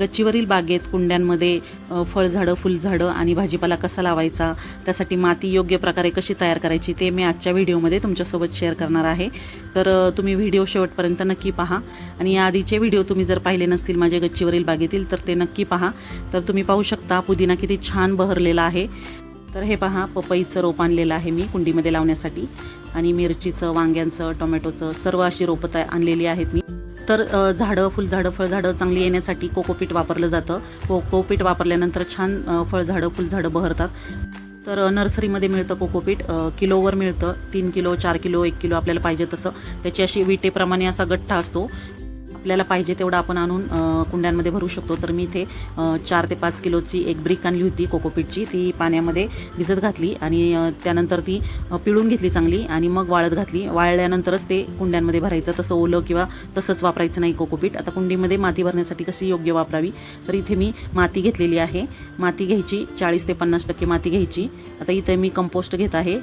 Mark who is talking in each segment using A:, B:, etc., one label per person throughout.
A: गच्चीवरील बागेत कुंड्यांमध्ये फळझाडं फुलझाडं आणि भाजीपाला कसा लावायचा त्यासाठी माती योग्य प्रकारे कशी तयार करायची ते मी आजच्या व्हिडिओमध्ये तुमच्यासोबत शेअर करणार आहे. तर तुम्ही व्हिडिओ शेवटपर्यंत नक्की पहा आणि या आधीचे व्हिडिओ तुम्ही जर पाहिले नसतील माझ्या गच्चीवरील बागेतील तर ते नक्की पहा. तर तुम्ही पाहू शकता पुदिना किती छान बहरलेला आहे. तर हे पहा पपईचं रोप आणलेलं आहे मी कुंडीमध्ये लावण्यासाठी आणि मिरचीचं वांग्यांचं टोमॅटोचं सर्व अशी रोपं तया आणलेली आहेत मी. तर झाडं फुलझाडं फळझाडं चांगली येण्यासाठी कोकोपीट वापरलं जातं. कोकोपीट वापरल्यानंतर छान फळझाडं फुलझाडं बहरतात. तर नर्सरीमध्ये मिळतं कोकोपीट. किलोवर मिळतं. तीन किलो चार किलो एक किलो आपल्याला पाहिजे तसं. त्याची अशी विटेप्रमाणे असा गठ्ठा असतो. आपल्याला पाहिजे तेवढं आपण आणून कुंड्यांमध्ये भरू शकतो. तर मी इथे चार ते पाच किलोची एक ब्रिक आणली होती कोकोपीटची ती पाण्यामध्ये भिजत घातली आणि त्यानंतर ती पिळून घेतली चांगली आणि मग वाळत घातली. वाळल्यानंतरच ते कुंड्यांमध्ये भरायचं. तसं ओलं किंवा तसंच वापरायचं नाही कोकोपीट आता कुंडीमध्ये माती भरण्यासाठी कशी योग्य वापरावी? तर इथे मी माती घेतलेली आहे. माती घ्यायची चाळीस ते पन्नास टक्के माती घ्यायची. आता इथे मी कंपोस्ट घेत आहे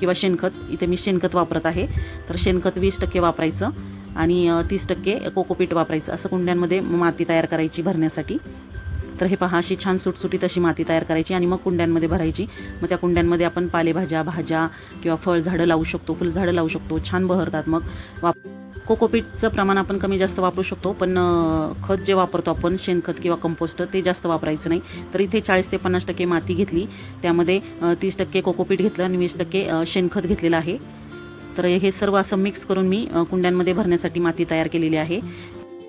A: किंवा शेणखत. इथे मी शेणखत वापरत आहे. तर शेणखत वीस टक्के वापरायचं आणि तीस टक्के कोकोपीट पीठ वापरायचं. असं कुंड्यांमध्ये माती तयार करायची भरण्यासाठी. तर हे पहा अशी छान सुटसुटीत अशी माती तयार करायची आणि मग कुंड्यांमध्ये भरायची. मग त्या कुंड्यांमध्ये आपण पालेभाज्या भाज्या किंवा फळझाडं लावू शकतो फुलझाडं लावू शकतो. छान बहरतात मग. वाप कोकोपीटचं प्रमाण आपण कमी जास्त वापरू शकतो पण खत जे वापरतो आपण शेणखत किंवा कंपोस्ट ते जास्त वापरायचं नाही. तर इथे चाळीस ते पन्नास टक्के माती घेतली. त्यामध्ये तीस टक्के कोकोपीट घेतलं आणि वीस टक्के शेणखत घेतलेलं आहे. तर हे सर्व असं मिक्स करून मी कुंड्यांमध्ये भरण्यासाठी माती तयार केलेली आहे.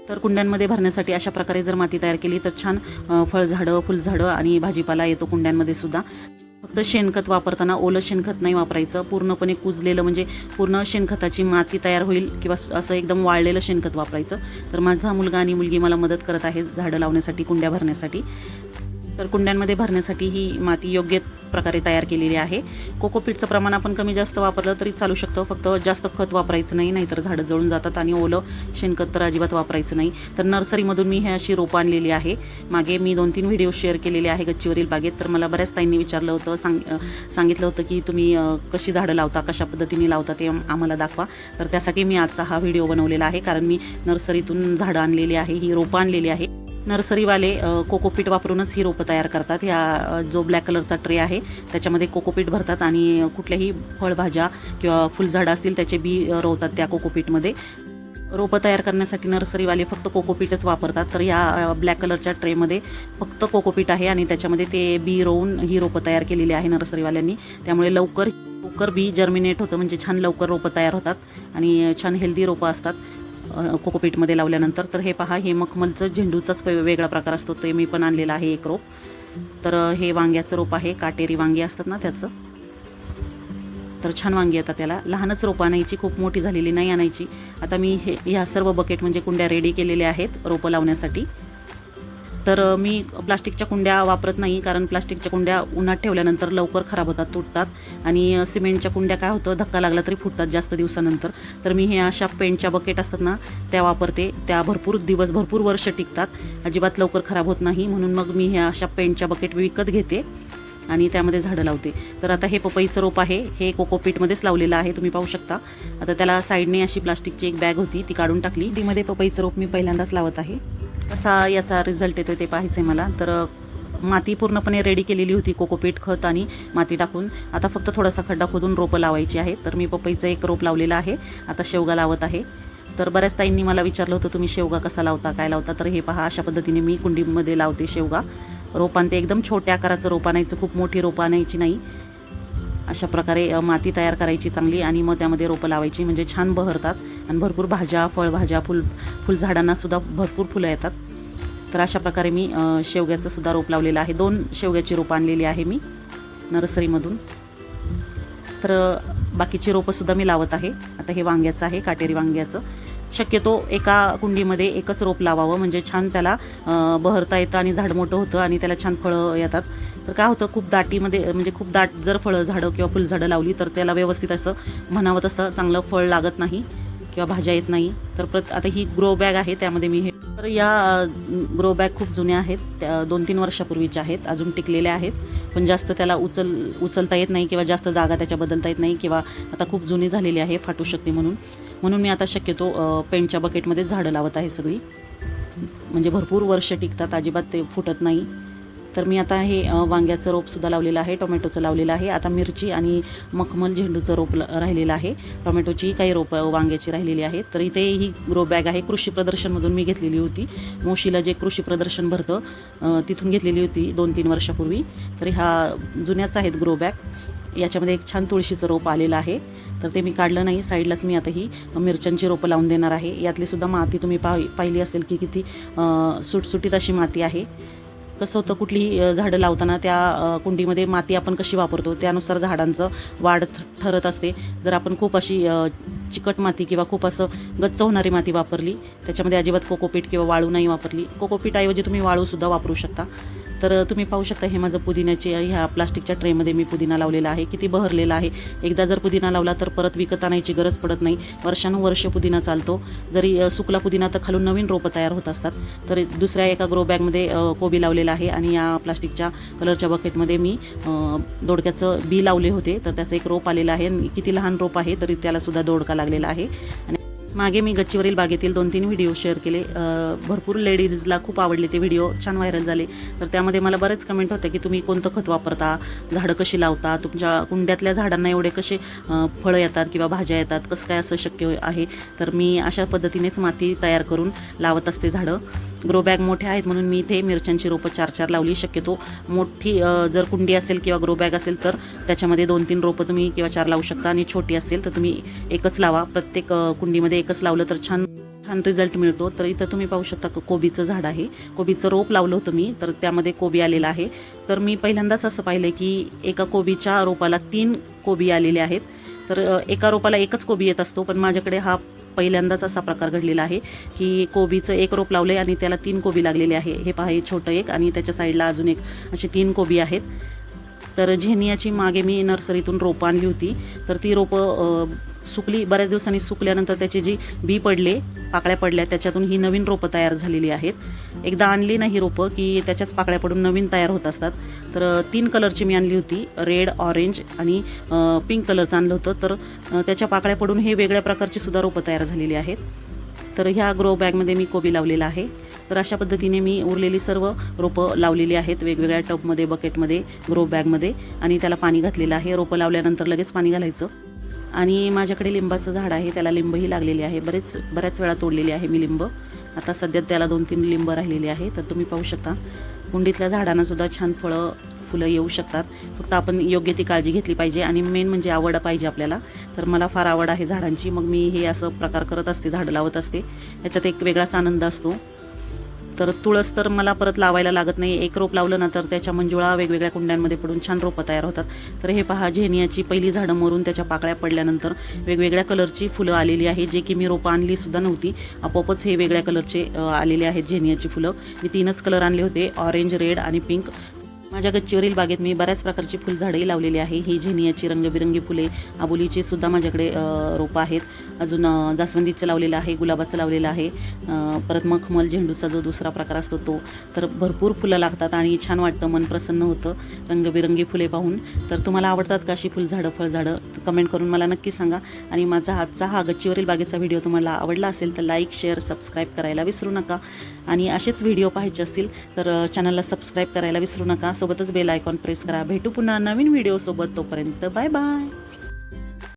A: तर कुंड्यांमध्ये भरण्यासाठी अशा प्रकारे जर माती तयार केली तर छान फळझाडं फुलझाडं आणि भाजीपाला येतो कुंड्यांमध्ये सुद्धा. फक्त शेणखत वापरताना ओलं शेणखत नाही वापरायचं. पूर्णपणे कुजलेलं म्हणजे पूर्ण शेणखताची माती तयार होईल किंवा असं एकदम वाळलेलं शेणखत वापरायचं. तर माझा मुलगा आणि मुलगी मला मदत करत आहे झाडं लावण्यासाठी कुंड्या भरण्यासाठी. तर कुंड्यांमध्ये भरण्यासाठी ही माती योग्य प्रकारे तयार केलेली आहे. कोकोपीटचं प्रमाण आपण कमी जास्त वापरलं तरी चालू शकतं. फक्त जास्त खत वापरायचं नाही नाहीतर झाडं जळून जातात आणि ओलं शेणखत तर अजिबात वापरायचं नाही. तर नर्सरीमधून मी हे अशी रोपं आणलेली आहे. मागे मी दोन तीन व्हिडिओ शेअर केलेले आहे गच्चीवरील बागेत. तर मला बऱ्याच ताईंनी विचारलं होतं सांग सांगितलं होतं की तुम्ही कशी झाडं लावता कशा पद्धतीने लावता ते आम्हाला दाखवा. तर त्यासाठी मी आजचा हा व्हिडिओ बनवलेला आहे. कारण मी नर्सरीतून झाडं आणलेली आहे ही रोपं आणलेली आहे. नर्सरीवाले कोकोपीट वापरूनच ही रोपं तयार करतात. ह्या जो ब्लॅक कलरचा ट्रे आहे त्याच्यामध्ये कोकोपीट भरतात आणि कुठल्याही फळभाज्या किंवा फुलझाडं असतील त्याचे बी रोवतात त्या कोकोपीटमध्ये रोपं तयार करण्यासाठी नर्सरीवाले फक्त कोकोपीटच वापरतात. तर या ब्लॅक कलरच्या ट्रेमध्ये फक्त कोकोपीट आहे आणि त्याच्यामध्ये ते बी रोवून ही रोपं तयार केलेली आहे नर्सरीवाल्यांनी. त्यामुळे लवकर लवकर बी जर्मिनेट होतं म्हणजे छान लवकर रोपं तयार होतात आणि छान हेल्दी रोपं असतात. कोकोपीटमध्ये लावल्यानंतर तर हे पहा हे मखमलचं झेंडूचाच वेगळा प्रकार असतो. ते मी पण आणलेलं आहे एक रोप. तर हे वांग्याचं रोप आहे काटेरी वांगी असतात ना त्याचं. तर छान वांगी येतात त्याला. लहानच रोपं आणायची खूप मोठी झालेली नाही आणायची. आता मी हे ह्या सर्व बकेट म्हणजे कुंड्या रेडी केलेल्या आहेत रोपं लावण्यासाठी. तर मी प्लास्टिकच्या कुंड्या वापरत नाही कारण प्लास्टिकच्या कुंड्या उन्हात ठेवल्यानंतर लवकर खराब होतात तुटतात आणि सिमेंटच्या कुंड्या काय होतं धक्का लागला तरी फुटतात जास्त दिवसानंतर. तर मी हे अशा पेंटच्या बकेट असतात ना त्या वापरते. त्या भरपूर दिवस भरपूर वर्ष टिकतात. अजिबात लवकर खराब होत नाही. म्हणून मग मी ह्या अशा पेंटच्या बकेट विकत घेते आणि त्यामध्ये झाडं लावते. तर आता हे पपईचं रोप आहे. हे कोकोपीटमध्येच लावलेलं आहे. तुम्ही पाहू शकता. आता त्याला साईडने अशी प्लास्टिकची एक बॅग होती. ती काढून टाकली. तीमध्ये पपईचं रोप मी पहिल्यांदाच लावत आहे. कसा याचा रिझल्ट येतो ते पाहायचं आहे मला. तर माती पूर्णपणे रेडी केलेली होती कोकोपीट खत आणि माती टाकून. आता फक्त थोडासा खड्डा खोदून रोपं लावायची आहे तर मी पपईचं एक रोप लावलेलं आहे. आता शेवगा लावत आहे. तर बऱ्याच ताईंनी मला विचारलं होतं तुम्ही शेवगा कसा लावता काय लावता? तर हे पहा अशा पद्धतीने मी कुंडीमध्ये लावते शेवगा. रोपां ते एकदम छोट्या आकाराचं रोप आणायचं खूप मोठी रोपं आणायची नाही. अशा प्रकारे माती तयार करायची चांगली आणि मग त्यामध्ये रोपं लावायची. म्हणजे छान बहरतात. आणि भरपूर भाज्या फळभाज्या फुल फुलझाडांनासुद्धा भरपूर फुलं येतात. तर अशा प्रकारे मी शेवग्याचं सुद्धा रोप लावलेलं आहे. दोन शेवग्याची रोपं आणलेली आहे मी नर्सरीमधून. तर बाकीची रोपंसुद्धा मी लावत आहे. आता हे वांग्याचं आहे काटेरी वांग्याचं. शक्यतो एका कुंडीमध्ये एकच रोप लावावं. म्हणजे छान त्याला बहरता येतं आणि झाड मोठं होतं आणि त्याला छान फळं येतात. तर काय होतं खूप दाटीमध्ये म्हणजे खूप दाट जर फळं झाडं किंवा फुलझाडं लावली तर त्याला व्यवस्थित असं म्हणावं तसं चांगलं फळ लागत नाही किंवा भाज्या येत नाही. तर प्रत आता ही ग्रो बॅग आहे त्यामध्ये मी हे तर या ग्रो बॅग खूप जुन्या आहेत त्या दोन तीन वर्षापूर्वीच्या आहेत अजून टिकलेल्या आहेत. पण जास्त त्याला उचल उचलता येत नाही किंवा जास्त जागा त्याच्या बदलता येत नाही किंवा आता खूप जुनी झालेली आहे फाटू शकते म्हणून. म्हणून मी आता शक्यतो पेंटच्या बकेटमध्ये झाडं लावत आहे सगळी. म्हणजे भरपूर वर्ष टिकतात अजिबात ते फुटत नाही. तर मी आता हे वांग्याचं रोपसुद्धा लावलेलं आहे टोमॅटोचं लावलेलं आहे. आता मिरची आणि मखमल झेंडूचं रोप ल- राहिलेलं आहे. टोमॅटोची काही रोपं वांग्याची राहिलेली आहेत. तर इथे ही ग्रो बॅग आहे. कृषी प्रदर्शनमधून मी घेतलेली होती. मोशीला जे कृषी प्रदर्शन भरतं तिथून घेतलेली होती दोन तीन वर्षापूर्वी. तर ह्या जुन्याच आहेत ग्रो बॅग. याच्यामध्ये एक छान तुळशीचं रोप आलेलं आहे. तर ते मी काढलं नाही. साईडलाच मी आता ही मिरच्यांची रोपं लावून देणार आहे. यातली सुद्धा माती तुम्ही पाहि पाहिली असेल की किती सुटसुटीत अशी माती आहे. कसं होतं कुठलीही झाडं लावताना त्या कुंडीमध्ये माती आपण कशी वापरतो त्यानुसार झाडांचं वाढ ठरत असते. जर आपण खूप अशी चिकट माती किंवा खूप असं गच्च होणारी माती वापरली त्याच्यामध्ये अजिबात कोकोपीट किंवा वाळू नाही वापरली कोकोपीटऐवजी तुम्ही वाळूसुद्धा वापरू शकता. तर तुम्ही पाहू शकता हे माझं पुदिन्याचे ह्या प्लास्टिकच्या ट्रेमध्ये मी पुदिना लावलेला आहे. किती बहरलेला आहे. एकदा जर पुदिना लावला तर परत विकत आणायची गरज पडत नाही. वर्षानुवर्ष पुदिना चालतो. जरी सुकला पुदिना तर खालून नवीन रोपं तयार होत असतात. तर दुसऱ्या एका ग्रो बॅगमध्ये कोबी लावलेला आहे आणि या प्लास्टिकच्या कलरच्या बकेटमध्ये मी दोडक्याचं बी लावले होते. तर त्याचं एक रोप आलेलं आहे. आणि किती लहान रोप आहे तरी त्याला सुद्धा दोडका लागलेला आहे. आणि मागे मी गच्चीवरील बागेतील दोन तीन व्हिडिओ शेअर केले. भरपूर लेडीजला खूप आवडले ते व्हिडिओ. छान व्हायरल झाले. तर त्यामध्ये मला बरेच कमेंट होते की तुम्ही कोणतं खत वापरता? झाडं कशी लावता? तुमच्या कुंड्यातल्या झाडांना एवढे कसे फळं येतात किंवा भाज्या येतात? कसं काय असं शक्य आहे? तर मी अशा पद्धतीनेच माती तयार करून लावत असते झाडं. ग्रो बॅग मोठ्या आहेत म्हणून मी इथे मिरच्यांची रोपं चार चार लावली. शक्यतो मोठी जर कुंडी असेल किंवा ग्रो बॅग असेल तर त्याच्यामध्ये दोन तीन रोपं तुम्ही किंवा चार लावू शकता आणि छोटी असेल तर तुम्ही एकच लावा. प्रत्येक कुंडीमध्ये एकच लावलं तर छान छान रिझल्ट मिळतो. तर इथं तुम्ही पाहू शकता कोबीचं झाड आहे. कोबीचं रोप लावलं होतं मी तर त्यामध्ये कोबी आलेला आहे. तर मी पहिल्यांदाच असं पाहिलं की एका कोबीच्या रोपाला तीन कोबी आलेले आहेत. तर एका रोपाला एकच कोबी येत असतो पण माझ्याकडे हा पहिल्यांदाच असा प्रकार घडलेला आहे की कोबीचं एक रोप लावलं आहे आणि त्याला तीन कोबी लागलेली आहे. हे पहा हे छोटं एक आणि त्याच्या साईडला अजून एक असे तीन कोबी आहेत. तर झेनियाची मागे मी नर्सरीतून रोपं आणली होती. तर ती रोपं सुकली बऱ्याच दिवसांनी सुकल्यानंतर त्याची जी बी पडले पाकळ्या पडल्या त्याच्यातून ही नवीन रोपं तयार झालेली आहेत. एकदा आणली ना ही रोपं की त्याच्याच पाकळ्या पडून नवीन तयार होत असतात. तर तीन कलरची मी आणली होती रेड ऑरेंज आणि पिंक कलरचं आणलं होतं. तर त्याच्या पाकळ्या पडून हे वेगळ्या प्रकारची सुद्धा रोपं तयार झालेली आहेत. तर ह्या ग्रो बॅगमध्ये मी कोबी लावलेला आहे. तर अशा पद्धतीने मी उरलेली सर्व रोपं लावलेली आहेत वेगवेगळ्या टबमध्ये बकेटमध्ये ग्रो बॅगमध्ये आणि त्याला पाणी घातलेलं आहे. रोपं लावल्यानंतर लगेच पाणी घालायचं. आणि माझ्याकडे लिंबाचं झाड आहे त्याला लिंबही लागलेली आहे. बरेच बऱ्याच वेळा तोडलेली आहे मी लिंब. आता सध्या त्याला दोन तीन लिंब राहिलेली आहे तर तुम्ही पाहू शकता. कुंडीतल्या झाडांनासुद्धा छान फळं फुलं येऊ शकतात. फक्त आपण योग्य ती काळजी घेतली पाहिजे आणि मेन म्हणजे आवड पाहिजे आपल्याला. तर मला फार आवड आहे झाडांची. मग मी हे असं प्रकार करत असते झाडं लावत असते. याच्यात एक वेगळाच आनंद असतो. तर तुळस तर मला परत लावायला लागत नाही. एक रोप लावलं ना तर त्याच्या मंजुळा वेगवेगळ्या कुंड्यांमध्ये पडून छान रोपं तयार होतात. तर हे पहा झेनियाची पहिली झाडं मरून त्याच्या पाकळ्या पडल्यानंतर वेगवेगळ्या कलरची फुलं आलेली आहे. जे की मी रोपं आणली सुद्धा नव्हती. आपोआपच हे वेगळ्या कलरचे आलेले आहेत झेनियाची फुलं. मी तीनच कलर आणले होते. ऑरेंज रेड आणि पिंक. माझ्या गच्चीवरील बागेत मी बऱ्याच प्रकारची फुलझाडंही लावलेली आहे. ही झेनियाची रंगबिरंगी फुले आबोलीची सुद्धा माझ्याकडे रोपं आहेत. अजून जास्वंदीचं लावलेलं आहे गुलाबाचं लावलेलं आहे. परत मखमल झेंडूचा जो दुसरा प्रकार असतो तो. तर भरपूर फुलं लागतात आणि छान वाटतं मन प्रसन्न होतं रंगबिरंगी फुले पाहून. तर तुम्हाला आवडतात का अशी फुलझाडं फळझाडं? कमेंट करून मला नक्की सांगा. आणि माझा आजचा हा गच्चीवरील बागेचा व्हिडिओ तुम्हाला आवडला असेल तर लाईक शेअर सबस्क्राईब करायला विसरू नका. आणि असेच व्हिडिओ पाहायचे असतील तर चॅनलला सबस्क्राईब करायला विसरू नका. सोबतच बेल आयकॉन प्रेस करा. भेटू पुन्हा नवीन व्हिडिओसोबत तोपर्यंत बाय बाय